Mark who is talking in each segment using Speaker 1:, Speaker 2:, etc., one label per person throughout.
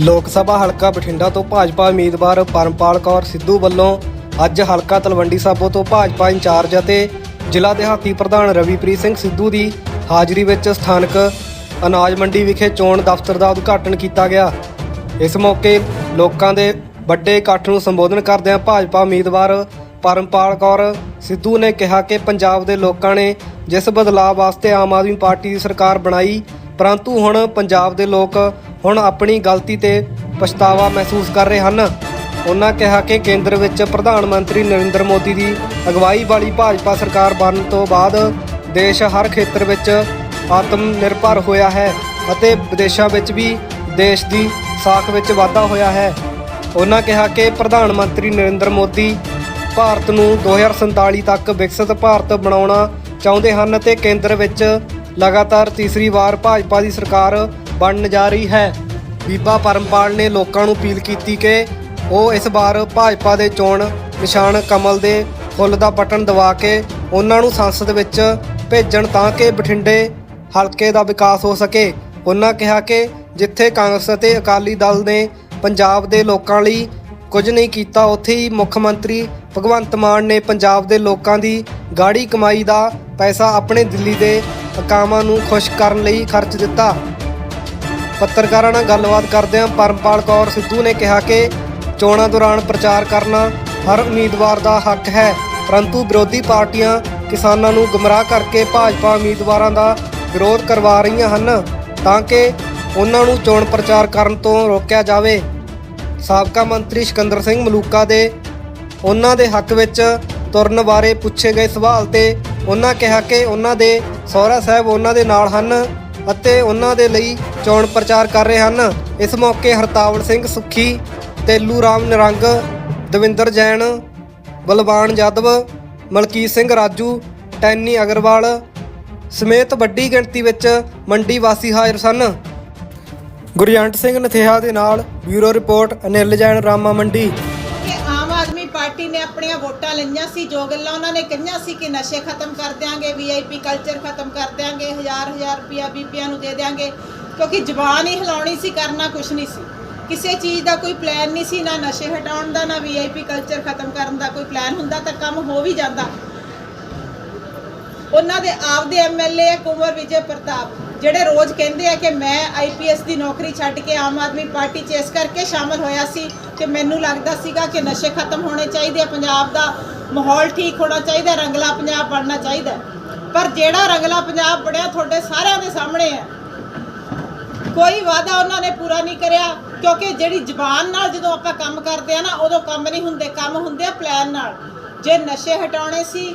Speaker 1: ਲੋਕ ਸਭਾ ਹਲਕਾ ਬਠਿੰਡਾ ਤੋਂ ਭਾਜਪਾ ਉਮੀਦਵਾਰ ਪਰਮਪਾਲ ਕੌਰ ਸਿੱਧੂ ਵੱਲੋਂ ਅੱਜ ਹਲਕਾ ਤਲਵੰਡੀ ਸਾਬੋ ਤੋਂ ਭਾਜਪਾ ਇੰਚਾਰਜ ਅਤੇ ਜ਼ਿਲ੍ਹਾ ਦਿਹਾਤੀ ਪ੍ਰਧਾਨ ਰਵੀਪ੍ਰੀਤ ਸਿੰਘ ਸਿੱਧੂ ਦੀ ਹਾਜ਼ਰੀ ਵਿੱਚ ਸਥਾਨਕ ਅਨਾਜ ਮੰਡੀ ਵਿਖੇ ਚੋਣ ਦਫ਼ਤਰ ਦਾ ਉਦਘਾਟਨ ਕੀਤਾ ਗਿਆ। ਇਸ ਮੌਕੇ ਲੋਕਾਂ ਦੇ ਵੱਡੇ ਇਕੱਠ ਨੂੰ ਸੰਬੋਧਨ ਕਰਦਿਆਂ ਭਾਜਪਾ ਉਮੀਦਵਾਰ ਪਰਮਪਾਲ ਕੌਰ ਸਿੱਧੂ ਨੇ ਕਿਹਾ ਕਿ ਪੰਜਾਬ ਦੇ ਲੋਕਾਂ ਨੇ ਜਿਸ ਬਦਲਾਅ ਵਾਸਤੇ ਆਮ ਆਦਮੀ ਪਾਰਟੀ ਦੀ ਸਰਕਾਰ ਬਣਾਈ, ਪਰੰਤੂ ਹੁਣ ਪੰਜਾਬ ਦੇ ਲੋਕ ਹੁਣ ਆਪਣੀ ਗਲਤੀ ਤੇ ਪਛਤਾਵਾ ਮਹਿਸੂਸ ਕਰ ਰਹੇ ਹਨ। ਉਹਨਾਂ ਕਿਹਾ ਕਿ ਕੇਂਦਰ ਵਿੱਚ ਪ੍ਰਧਾਨ ਮੰਤਰੀ ਨਰਿੰਦਰ ਮੋਦੀ ਦੀ ਅਗਵਾਈ ਵਾਲੀ ਭਾਜਪਾ ਸਰਕਾਰ ਬਣਨ ਤੋਂ ਬਾਅਦ ਦੇਸ਼ ਹਰ ਖੇਤਰ ਵਿੱਚ ਆਤਮ ਨਿਰਭਰ ਹੋਇਆ ਹੈ ਅਤੇ ਵਿਦੇਸ਼ਾਂ ਵਿੱਚ ਵੀ ਦੇਸ਼ ਦੀ ਸਾਖ ਵਿੱਚ ਵਾਧਾ ਹੋਇਆ ਹੈ। ਉਹਨਾਂ ਕਿਹਾ ਕਿ ਪ੍ਰਧਾਨ ਮੰਤਰੀ ਨਰਿੰਦਰ ਮੋਦੀ ਭਾਰਤ ਨੂੰ 2047 ਤੱਕ ਵਿਕਸਿਤ ਭਾਰਤ ਬਣਾਉਣਾ ਚਾਹੁੰਦੇ ਹਨ ਅਤੇ ਕੇਂਦਰ ਵਿੱਚ ਲਗਾਤਾਰ ਤੀਸਰੀ ਵਾਰ ਭਾਜਪਾ ਦੀ ਸਰਕਾਰ ਬਣਨ ਜਾ ਰਹੀ ਹੈ। ਬੀਬਾ ਪਰਮਪਾਲ ਨੇ ਲੋਕਾਂ ਨੂੰ ਅਪੀਲ ਕੀਤੀ ਕਿ ਉਹ ਇਸ ਵਾਰ ਭਾਜਪਾ ਦੇ ਚੋਣ ਨਿਸ਼ਾਨ ਕਮਲ ਦੇ ਫੁੱਲ ਦਾ ਬਟਨ ਦਬਾ ਕੇ ਉਹਨਾਂ ਨੂੰ ਸੰਸਦ ਵਿੱਚ ਭੇਜਣ ਤਾਂ ਕਿ ਬਠਿੰਡੇ ਹਲਕੇ ਦਾ ਵਿਕਾਸ ਹੋ ਸਕੇ। ਉਹਨਾਂ ਕਿਹਾ ਕਿ ਜਿੱਥੇ ਕਾਂਗਰਸ ਅਤੇ ਅਕਾਲੀ ਦਲ ਨੇ ਪੰਜਾਬ ਦੇ ਲੋਕਾਂ ਲਈ ਕੁਝ ਨਹੀਂ ਕੀਤਾ, ਉੱਥੇ ਹੀ ਮੁੱਖ ਮੰਤਰੀ ਭਗਵੰਤ ਮਾਨ ਨੇ ਪੰਜਾਬ ਦੇ ਲੋਕਾਂ ਦੀ ਗਾੜੀ ਕਮਾਈ ਦਾ ਪੈਸਾ ਆਪਣੇ ਦਿੱਲੀ ਦੇ ਹਕਾਮਾਂ ਨੂੰ ਖੁਸ਼ ਕਰਨ ਲਈ ਖਰਚ ਦਿੱਤਾ। ਪੱਤਰਕਾਰਾਂ ਨਾਲ ਗੱਲਬਾਤ ਕਰਦਿਆਂ ਪਰਮਪਾਲ ਕੌਰ ਸਿੱਧੂ ਨੇ ਕਿਹਾ ਕਿ ਚੋਣਾਂ ਦੌਰਾਨ ਪ੍ਰਚਾਰ ਕਰਨਾ ਹਰ ਉਮੀਦਵਾਰ ਦਾ ਹੱਕ ਹੈ। ਪਰੰਤੂ ਵਿਰੋਧੀ ਪਾਰਟੀਆਂ ਕਿਸਾਨਾਂ ਨੂੰ ਗੁੰਮਰਾਹ ਕਰਕੇ ਭਾਜਪਾ ਉਮੀਦਵਾਰਾਂ ਦਾ ਵਿਰੋਧ ਕਰਵਾ ਰਹੀਆਂ ਹਨ ਤਾਂ ਕਿ ਉਹਨਾਂ ਨੂੰ ਚੋਣ ਪ੍ਰਚਾਰ ਕਰਨ ਤੋਂ ਰੋਕਿਆ ਜਾਵੇ। ਸਾਬਕਾ ਮੰਤਰੀ ਸਿਕੰਦਰ ਸਿੰਘ ਮਲੂਕਾ ਦੇ ਉਹਨਾਂ ਦੇ ਹੱਕ ਵਿੱਚ ਤੁਰਨ ਬਾਰੇ ਪੁੱਛੇ ਗਏ ਸਵਾਲ ਤੇ ਉਹਨਾਂ ਕਿਹਾ ਕਿ ਉਹਨਾਂ ਦੇ ਸਹੁਰਾ ਸਾਹਿਬ ਉਹਨਾਂ ਦੇ ਨਾਲ ਹਨ। ਅਤੇ ਉਹਨਾਂ ਦੇ ਲਈ ਚੋਣ ਪ੍ਰਚਾਰ ਕਰ ਰਹੇ ਹਨ। ਇਸ ਮੌਕੇ ਹਰਤਾਵਲ ਸਿੰਘ ਸੁਖੀ, ਤੇਲੂ ਰਾਮ ਨਿਰੰਗ, ਦਵਿੰਦਰ ਜੈਨ, ਬਲਵਾਨ ਯਾਦਵ, ਮਲਕੀਤ ਸਿੰਘ ਰਾਜੂ, ਟੈਨੀ ਅਗਰਵਾਲ ਸਮੇਤ ਵੱਡੀ ਗਿਣਤੀ ਵਿੱਚ ਮੰਡੀ ਵਾਸੀ ਹਾਜ਼ਰ ਸਨ। ਗੁਰਜੰਟ ਸਿੰਘ ਨਥੇਹਾ ਦੇ ਨਾਲ ਬਿਊਰੋ ਰਿਪੋਰਟ, ਅਨਿਲ ਜੈਨ, ਰਾਮਾ ਮੰਡੀ।
Speaker 2: ਨੇ ਆਪਣੀਆਂ ਵੋਟਾਂ ਲਈਆਂ ਸੀ, ਜੋ ਗੱਲਾਂ ਉਹਨਾਂ ਨੇ ਕਹੀਆਂ ਸੀ ਕਿ ਨਸ਼ੇ ਖਤਮ ਕਰ ਦਿਆਂਗੇ ਵੀਆਈਪੀ ਕਲਚਰ ਖਤਮ ਕਰ ਦਿਆਂਗੇ, ਹਜ਼ਾਰ ਹਜ਼ਾਰ ਰੁਪਿਆ ਬੀਬੀਆਂ ਨੂੰ ਦੇ ਦਿਆਂਗੇ, ਕਿਉਂਕਿ ਜ਼ਬਾਨ ਹੀ ਹਿਲਾਉਣੀ ਸੀ, ਕਰਨਾ ਕੁਝ ਨਹੀਂ ਸੀ। ਕਿਸੇ ਚੀਜ਼ ਦਾ ਕੋਈ ਪਲਾਨ ਨਹੀਂ ਸੀ, ਨਾ ਨਸ਼ੇ ਹਟਾਉਣ ਦਾ, ਨਾ ਵੀਆਈਪੀ ਕਲਚਰ ਖਤਮ ਕਰਨ ਦਾ ਕੋਈ ਪਲਾਨ ਹੁੰਦਾ, ਤਾਂ ਕੰਮ ਹੋ ਵੀ ਜਾਂਦਾ। ਉਹਨਾਂ ਦੇ ਆਪਦੇ ਐਮਐਲਏ ਹੈ ਕੁੰਵਰ ਵਿਜੇ ਪ੍ਰਤਾਪ ਜਿਹੜੇ ਰੋਜ਼ ਕਹਿੰਦੇ ਆ ਕਿ ਮੈਂ ਆਈਪੀਐਸ ਦੀ ਨੌਕਰੀ ਛੱਡ ਕੇ ਆਮ ਆਦਮੀ ਪਾਰਟੀ 'ਚ ਇਸ ਕਰਕੇ ਸ਼ਾਮਲ ਹੋਇਆ ਸੀ ਕਿ ਮੈਨੂੰ ਲੱਗਦਾ ਸੀਗਾ ਕਿ ਨਸ਼ੇ ਖਤਮ ਹੋਣੇ ਚਾਹੀਦੇ ਆ, ਪੰਜਾਬ ਦਾ ਮਾਹੌਲ ਠੀਕ ਹੋਣਾ ਚਾਹੀਦਾ, ਰੰਗਲਾ ਪੰਜਾਬ ਬਣਨਾ ਚਾਹੀਦਾ। ਪਰ ਜਿਹੜਾ ਰੰਗਲਾ ਪੰਜਾਬ ਬਣਿਆ ਤੁਹਾਡੇ ਸਾਰਿਆਂ ਦੇ ਸਾਹਮਣੇ ਹੈ। ਕੋਈ ਵਾਅਦਾ ਉਹਨਾਂ ਨੇ ਪੂਰਾ ਨਹੀਂ ਕਰਿਆ, ਕਿਉਂਕਿ ਜਿਹੜੀ ਜ਼ਬਾਨ ਨਾਲ ਜਦੋਂ ਆਪਾਂ ਕੰਮ ਕਰਦੇ ਆ ਨਾ, ਉਦੋਂ ਕੰਮ ਨਹੀਂ ਹੁੰਦੇ, ਕੰਮ ਹੁੰਦੇ ਆ ਪਲਾਨ ਨਾਲ। ਜੇ ਨਸ਼ੇ ਹਟਾਉਣੇ ਸੀ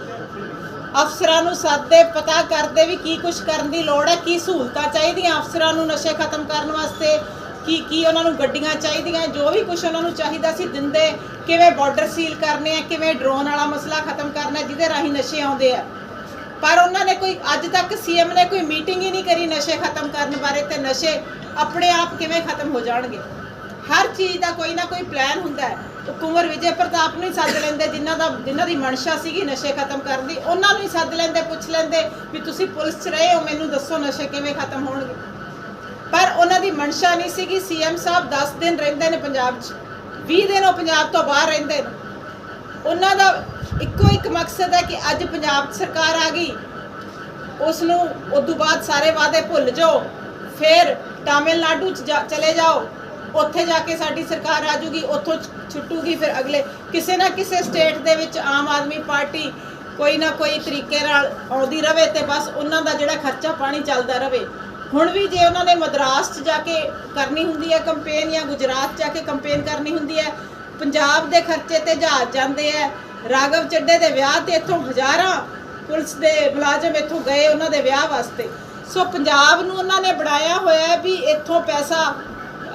Speaker 2: ਅਫਸਰਾਂ ਨੂੰ ਸੱਦੇ ਪਤਾ ਕਰਦੇ ਵੀ ਕੀ ਕੁਝ ਕਰਨ ਦੀ ਲੋੜ ਹੈ, ਕੀ ਸਹੂਲਤਾਂ ਚਾਹੀਦੀਆਂ ਅਫਸਰਾਂ ਨੂੰ ਨਸ਼ੇ ਖਤਮ ਕਰਨ ਵਾਸਤੇ, ਕੀ ਕੀ ਉਹਨਾਂ ਨੂੰ ਗੱਡੀਆਂ ਚਾਹੀਦੀਆਂ, ਜੋ ਵੀ ਕੁਝ ਉਹਨਾਂ ਨੂੰ ਚਾਹੀਦਾ ਸੀ ਦਿੰਦੇ, ਕਿਵੇਂ ਬਾਰਡਰ ਸੀਲ ਕਰਨੇ ਆ, ਕਿਵੇਂ ਡਰੋਨ ਵਾਲਾ ਮਸਲਾ ਖਤਮ ਕਰਨਾ, ਜਿਹਦੇ ਰਾਹੀਂ ਨਸ਼ੇ ਆਉਂਦੇ ਆ। ਪਰ ਉਹਨਾਂ ਨੇ ਕੋਈ, ਅੱਜ ਤੱਕ ਸੀਐਮ ਨੇ ਕੋਈ ਮੀਟਿੰਗ ਹੀ ਨਹੀਂ ਕਰੀ ਨਸ਼ੇ ਖਤਮ ਕਰਨ ਬਾਰੇ ਤੇ ਨਸ਼ੇ ਆਪਣੇ ਆਪ ਕਿਵੇਂ ਖਤਮ ਹੋ ਜਾਣਗੇ? ਹਰ ਚੀਜ਼ ਦਾ ਕੋਈ ਨਾ ਕੋਈ ਪਲਾਨ ਹੁੰਦਾ ਹੈ। ਕੁੰਵਰ ਵਿਜੇ ਪ੍ਰਤਾਪ ਨੂੰ ਹੀ ਸੱਦ ਲੈਂਦੇ, ਜਿਨ੍ਹਾਂ ਦਾ ਜਿਨ੍ਹਾਂ ਦੀ ਮਨਸ਼ਾ ਸੀਗੀ ਨਸ਼ੇ ਖਤਮ ਕਰਨ ਦੀ, ਉਹਨਾਂ ਨੂੰ ਹੀ ਸੱਦ ਲੈਂਦੇ, ਪੁੱਛ ਲੈਂਦੇ ਵੀ ਤੁਸੀਂ ਪੁਲਿਸ 'ਚ ਰਹੇ ਹੋ, ਮੈਨੂੰ ਦੱਸੋ ਨਸ਼ੇ ਕਿਵੇਂ ਖਤਮ ਹੋਣਗੇ। ਪਰ ਉਹਨਾਂ ਦੀ ਮਨਸ਼ਾ ਨਹੀਂ ਸੀਗੀ। ਸੀਐਮ ਸਾਹਿਬ 10 ਦਿਨ ਰਹਿੰਦੇ ਨੇ ਪੰਜਾਬ 'ਚ। 20 ਦਿਨ ਉਹ ਪੰਜਾਬ ਤੋਂ ਬਾਹਰ ਰਹਿੰਦੇ ਨੇ। ਉਹਨਾਂ ਦਾ ਇੱਕੋ ਇੱਕ ਮਕਸਦ ਹੈ ਕਿ ਅੱਜ ਪੰਜਾਬ ਸਰਕਾਰ ਆ ਗਈ। ਉਸ ਨੂੰ ਤੋਂ ਬਾਅਦ ਸਾਰੇ ਵਾਅਦੇ ਭੁੱਲ ਜਾਓ। ਫਿਰ ਤਾਮਿਲਨਾਡੂ 'ਚ ਜਾ- ਚਲੇ ਜਾਓ। ਉੱਥੇ ਜਾ ਕੇ ਸਾਡੀ ਸਰਕਾਰ ਆ ਜੂਗੀ, ਉੱਥੋਂ ਛੁੱਟੂਗੀ ਫਿਰ ਅਗਲੇ। ਕਿਸੇ ਨਾ ਕਿਸੇ ਸਟੇਟ ਦੇ ਵਿੱਚ ਆਮ ਆਦਮੀ ਪਾਰਟੀ ਕੋਈ ਨਾ ਕੋਈ ਤਰੀਕੇ ਨਾਲ ਆਉਂਦੀ ਰਵੇ ਤੇ ਬਸ ਉਹਨਾਂ ਦਾ ਜਿਹੜਾ ਖਰਚਾ ਪਾਣੀ ਚੱਲਦਾ ਰਵੇ। ਹੁਣ ਵੀ ਜੇ ਉਹਨਾਂ ਨੇ ਮਦਰਾਸ 'ਚ ਜਾ ਕੇ ਕਰਨੀ ਹੁੰਦੀ ਹੈ ਕੰਪੇਨ ਜਾਂ ਗੁਜਰਾਤ 'ਚ ਜਾ ਕੇ ਕੰਪੇਨ ਕਰਨੀ ਹੁੰਦੀ ਹੈ, ਪੰਜਾਬ ਦੇ ਖਰਚੇ ਤੇ ਜਹਾਜ਼ ਜਾਂਦੇ ਆ ਰਾਗਵ ਚੱਡੇ ਦੇ ਵਿਆਹ ਤੇ ਇੱਥੋਂ ਹਜ਼ਾਰਾਂ ਪੁਲਿਸ ਦੇ ਮੁਲਾਜ਼ਮ ਇੱਥੋਂ ਗਏ ਉਹਨਾਂ ਦੇ ਵਿਆਹ ਵਾਸਤੇ। ਸੋ ਪੰਜਾਬ ਨੂੰ ਉਹਨਾਂ ਨੇ ਬਣਾਇਆ ਹੋਇਆ ਵੀ ਇੱਥੋਂ ਪੈਸਾ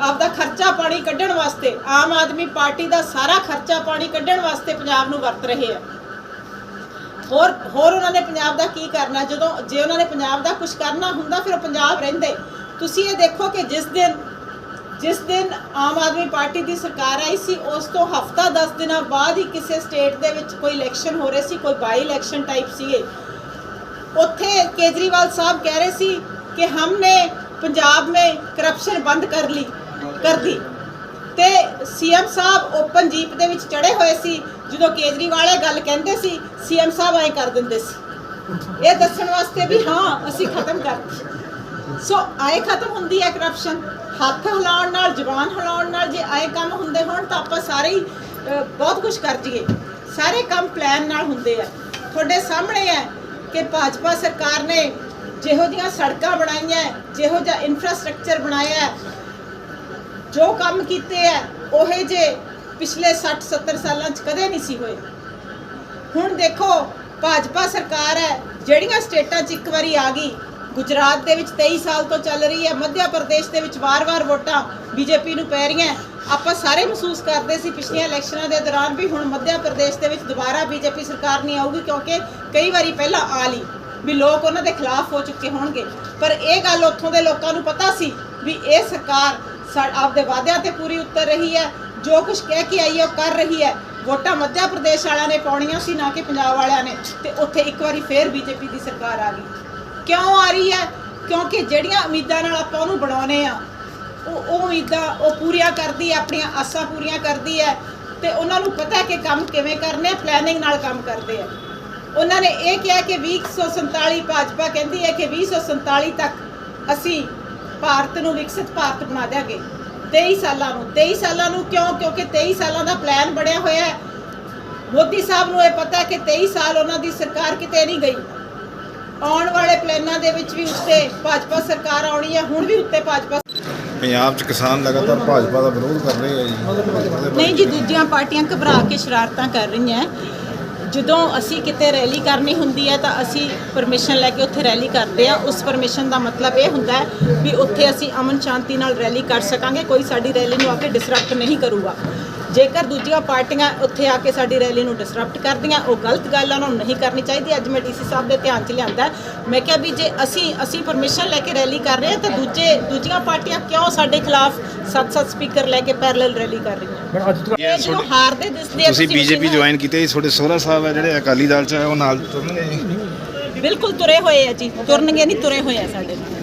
Speaker 2: ਆਪਦਾ ਖਰਚਾ ਪਾਣੀ ਕੱਢਣ ਵਾਸਤੇ ਆਮ ਆਦਮੀ ਪਾਰਟੀ ਦਾ ਸਾਰਾ ਖਰਚਾ ਪਾਣੀ ਕੱਢਣ ਵਾਸਤੇ ਪੰਜਾਬ ਨੂੰ ਵਰਤ ਰਹੇ ਆ। ਹੋਰ ਹੋਰ ਉਹਨਾਂ ਨੇ ਪੰਜਾਬ ਦਾ ਕੀ ਕਰਨਾ? ਜਦੋਂ ਜੇ ਉਹਨਾਂ ਨੇ ਪੰਜਾਬ ਦਾ ਕੁਝ ਕਰਨਾ ਹੁੰਦਾ, ਫਿਰ ਉਹ ਪੰਜਾਬ ਰਹਿੰਦੇ। ਤੁਸੀਂ ਇਹ ਦੇਖੋ ਕਿ ਜਿਸ ਦਿਨ ਜਿਸ ਦਿਨ ਆਮ ਆਦਮੀ ਪਾਰਟੀ ਦੀ ਸਰਕਾਰ ਆਈ ਸੀ, ਉਸ ਤੋਂ ਹਫਤਾ 10 ਦਿਨਾਂ ਬਾਅਦ ਹੀ ਕਿਸੇ ਸਟੇਟ ਦੇ ਵਿੱਚ ਕੋਈ ਇਲੈਕਸ਼ਨ ਹੋ ਰਹੇ ਸੀ, ਕੋਈ ਬਾਈ ਇਲੈਕਸ਼ਨ ਟਾਈਪ ਸੀਗੇ। ਉੱਥੇ ਕੇਜਰੀਵਾਲ ਸਾਹਿਬ ਕਹਿ ਰਹੇ ਸੀ ਕਿ ਹਮਨੇ ਪੰਜਾਬ ਮੇਂ ਕਰਪਸ਼ਨ ਬੰਦ ਕਰ ਲਈ ਕਰਦੀ। ਤੇ ਸੀਐਮ ਸਾਹਿਬ ਓਪਨ ਜੀਪ ਦੇ ਵਿੱਚ ਚੜੇ ਹੋਏ ਸੀ, ਜਦੋਂ ਕੇਜਰੀਵਾਲ ਇਹ ਗੱਲ ਕਹਿੰਦੇ ਸੀ, ਸੀਐਮ ਸਾਹਿਬ ਐ ਕਰ ਦਿੰਦੇ ਸੀ। ਇਹ ਦੱਸਣ ਵਾਸਤੇ ਵੀ ਹਾਂ, ਅਸੀਂ ਖਤਮ ਕਰਤੀ। ਸੋ ਆਏ ਖਤਮ ਹੁੰਦੀ ਹੈ ਕਰਪਸ਼ਨ ਹੱਥ ਹਿਲਾਉਣ ਨਾਲ ਜਵਾਨ ਹਿਲਾਉਣ ਨਾਲ ਜੇ ਆਏ ਕੰਮ ਹੁੰਦੇ ਹੋਣ, ਤਾਂ ਆਪਾਂ ਸਾਰੇ ਹੀ ਬਹੁਤ ਕੁਝ ਕਰ ਜੀਏ ਸਾਰੇ ਕੰਮ ਪਲਾਨ ਨਾਲ ਹੁੰਦੇ ਆ। ਤੁਹਾਡੇ ਸਾਹਮਣੇ ਹੈ ਕਿ ਭਾਜਪਾ ਸਰਕਾਰ ਨੇ ਜਿਹੋ ਜੀਆਂ ਸੜਕਾਂ ਬਣਾਈਆਂ, ਜਿਹੋ ਜਿਹਾ ਇਨਫਰਾਸਟ੍ਰਕਚਰ ਬਣਾਇਆ ਜੋ ਕੰਮ ਕੀਤੇ ਆ ਉਹੇ ਜੇ ਪਿਛਲੇ 60 70 ਸਾਲਾਂ 'ਚ ਕਦੇ ਨਹੀਂ ਸੀ ਹੋਏ। ਹੁਣ ਦੇਖੋ, ਭਾਜਪਾ ਸਰਕਾਰ ਹੈ ਜਿਹੜੀਆਂ ਸਟੇਟਾਂ 'ਚ ਇੱਕ ਵਾਰੀ ਆ ਗਈ, ਗੁਜਰਾਤ ਦੇ ਵਿੱਚ 23 ਸਾਲ ਤੋਂ ਚੱਲ ਰਹੀ ਹੈ ਮੱਧ ਪ੍ਰਦੇਸ਼ ਦੇ ਵਿੱਚ ਵਾਰ-ਵਾਰ ਵੋਟਾਂ ਬੀਜੇਪੀ ਨੂੰ ਪੈ ਰਹੀਆਂ ਆਪਾਂ ਸਾਰੇ ਮਹਿਸੂਸ ਕਰਦੇ ਸੀ ਪਿਛਲੀਆਂ ਇਲੈਕਸ਼ਨਾਂ ਦੇ ਦੌਰਾਨ ਵੀ ਹੁਣ ਮੱਧ ਪ੍ਰਦੇਸ਼ ਦੇ ਵਿੱਚ ਦੁਬਾਰਾ ਬੀਜੇਪੀ ਸਰਕਾਰ ਨਹੀਂ ਆਊਗੀ, ਕਿਉਂਕਿ ਕਈ ਵਾਰੀ ਪਹਿਲਾਂ ਆ ਲਈ ਵੀ ਲੋਕ ਉਹਨਾਂ ਦੇ ਖਿਲਾਫ ਹੋ ਚੁੱਕੇ ਹੋਣਗੇ। ਪਰ ਇਹ ਗੱਲ ਉੱਥੋਂ ਦੇ ਲੋਕਾਂ ਨੂੰ ਪਤਾ ਸੀ ਵੀ ਇਹ ਸਰਕਾਰ ਆਪਦੇ ਵਾਅਦਿਆਂ ਤੇ ਪੂਰੀ ਉਤਰ ਰਹੀ ਹੈ, ਜੋ ਕੁਝ ਕਹਿ ਕੇ ਆਈ ਹੈ, ਉਹ ਕਰ ਰਹੀ ਹੈ। ਵੋਟਾਂ ਮੱਧ ਪ੍ਰਦੇਸ਼ ਵਾਲਿਆਂ ਨੇ ਪਾਉਣੀਆਂ ਸੀ, ਨਾ ਕਿ ਪੰਜਾਬ ਵਾਲਿਆਂ ਨੇ। ਤੇ ਉੱਥੇ ਇੱਕ ਵਾਰੀ ਫੇਰ ਬੀਜੇਪੀ ਦੀ ਸਰਕਾਰ ਆ ਗਈ। ਕਿਉਂ ਆ ਰਹੀ ਹੈ? ਕਿਉਂਕਿ ਜਿਹੜੀਆਂ ਉਮੀਦਾਂ ਨਾਲ ਆਪਾਂ ਉਹਨੂੰ ਬਣਾਉਨੇ ਆ ਉਹ ਉਹ ਉਮੀਦਾਂ ਉਹ ਪੂਰੀਆਂ ਕਰਦੀ ਹੈ, ਆਪਣੀਆਂ ਆਸਾਂ ਪੂਰੀਆਂ ਕਰਦੀ ਹੈ। ਤੇ ਉਹਨਾਂ ਨੂੰ ਪਤਾ ਹੈ ਕਿ ਕੰਮ ਕਿਵੇਂ ਕਰਨੇ ਪਲੈਨਿੰਗ ਨਾਲ ਕੰਮ ਕਰਦੇ ਆ ਉਹਨਾਂ ਨੇ ਇਹ ਕਿਹਾ ਕਿ 2047 ਭਾਜਪਾ ਕਹਿੰਦੀ ਹੈ ਕਿ 2047 ਤੱਕ ਅਸੀਂ ਭਾਰਤ ਨੂੰ ਵਿਕਸਿਤ ਭਾਰਤ ਬਣਾ ਦਿਆਂਗੇ। 23 ਸਾਲਾਂ ਨੂੰ 23 ਸਾਲਾਂ ਨੂੰ ਕਿਉਂ? ਕਿਉਂਕਿ 23 ਸਾਲਾਂ ਦਾ ਪਲਾਨ ਬਣਿਆ ਹੋਇਆ ਹੈ। ਮੋਦੀ ਸਾਹਿਬ ਨੂੰ ਇਹ ਪਤਾ ਹੈ ਕਿ 23 ਸਾਲ ਉਹਨਾਂ ਦੀ ਸਰਕਾਰ ਕਿਤੇ ਨਹੀਂ ਗਈ। ਆਉਣ ਵਾਲੇ ਪਲਾਨਾਂ ਦੇ ਵਿੱਚ ਵੀ ਉੱਤੇ ਭਾਜਪਾ ਸਰਕਾਰ ਆਉਣੀ ਹੈ ਹੁਣ ਵੀ ਉੱਤੇ ਭਾਜਪਾ
Speaker 3: ਪੰਜਾਬ 'ਚ ਕਿਸਾਨ ਲਗਾਤਾਰ ਭਾਜਪਾ ਦਾ ਵਿਰੋਧ ਕਰ ਰਹੇ ਆ ਜੀ।
Speaker 2: ਨਹੀਂ ਜੀ ਦੂਜੀਆਂ ਪਾਰਟੀਆਂ ਘਬਰਾ ਕੇ ਸ਼ਰਾਰਤਾਂ ਕਰ ਰਹੀਆਂ। ਜਦੋਂ ਅਸੀਂ ਕਿਤੇ ਰੈਲੀ ਕਰਨੀ ਹੁੰਦੀ ਹੈ ਤਾਂ ਅਸੀਂ ਪਰਮਿਸ਼ਨ ਲੈ ਕੇ ਉੱਥੇ ਰੈਲੀ ਕਰਦੇ ਆ ਉਸ ਪਰਮਿਸ਼ਨ ਦਾ ਮਤਲਬ ਇਹ ਹੁੰਦਾ ਹੈ ਵੀ ਉੱਥੇ ਅਸੀਂ ਅਮਨ ਸ਼ਾਂਤੀ ਨਾਲ ਰੈਲੀ ਕਰ ਸਕਾਂਗੇ। ਕੋਈ ਸਾਡੀ ਰੈਲੀ ਨੂੰ ਆ ਕੇ ਡਿਸਰਪਟ ਨਹੀਂ ਕਰੂਗਾ। ਜੇਕਰ ਦੂਜੀਆਂ ਪਾਰਟੀਆਂ ਉੱਥੇ ਆ ਕੇ ਸਾਡੀ ਰੈਲੀ ਨੂੰ ਡਿਸਰਪਟ ਕਰਦੀਆਂ ਉਹ ਗਲਤ ਗੱਲ ਆ ਉਹਨਾਂ ਨੂੰ ਨਹੀਂ ਕਰਨੀ ਚਾਹੀਦੀ। ਅੱਜ ਮੈਂ ਡੀਸੀ ਸਾਹਿਬ ਦੇ ਧਿਆਨ 'ਚ ਲਿਆਂਦਾ। ਮੈਂ ਕਿਹਾ ਵੀ ਜੇ ਅਸੀਂ ਅਸੀਂ ਪਰਮਿਸ਼ਨ ਲੈ ਕੇ ਰੈਲੀ ਕਰ ਰਹੇ ਹਾਂ ਤਾਂ ਦੂਜੇ ਦੂਜੀਆਂ ਪਾਰਟੀਆਂ ਕਿਉਂ ਸਾਡੇ ਖਿਲਾਫ ਸੱਤ-ਸੱਤ ਸਪੀਕਰ ਲੈ ਕੇ ਪੈਰਲਲ ਰੈਲੀ ਕਰ ਰਹੀਆਂ? ਇਹ ਜਦੋਂ ਹਾਰਦੇ ਦਿਸਦੇ ਆ
Speaker 3: ਤੁਸੀਂ ਬੀਜੇਪੀ ਜੁਆਇਨ ਕੀਤੇ ਤੁਹਾਡੇ ਸੋਹਰਾ ਸਾਹਿਬ ਆ ਜਿਹੜੇ ਅਕਾਲੀ ਦਲ 'ਚ ਆ ਉਹ ਨਾਲ ਤੁਰਨਗੇ।
Speaker 2: ਬਿਲਕੁਲ ਤੁਰੇ ਹੋਏ ਆ ਜੀ ਤੁਰਨਗੇ ਨਹੀਂ ਤੁਰੇ ਹੋਏ ਆ ਸਾਡੇ ਨਾਲ।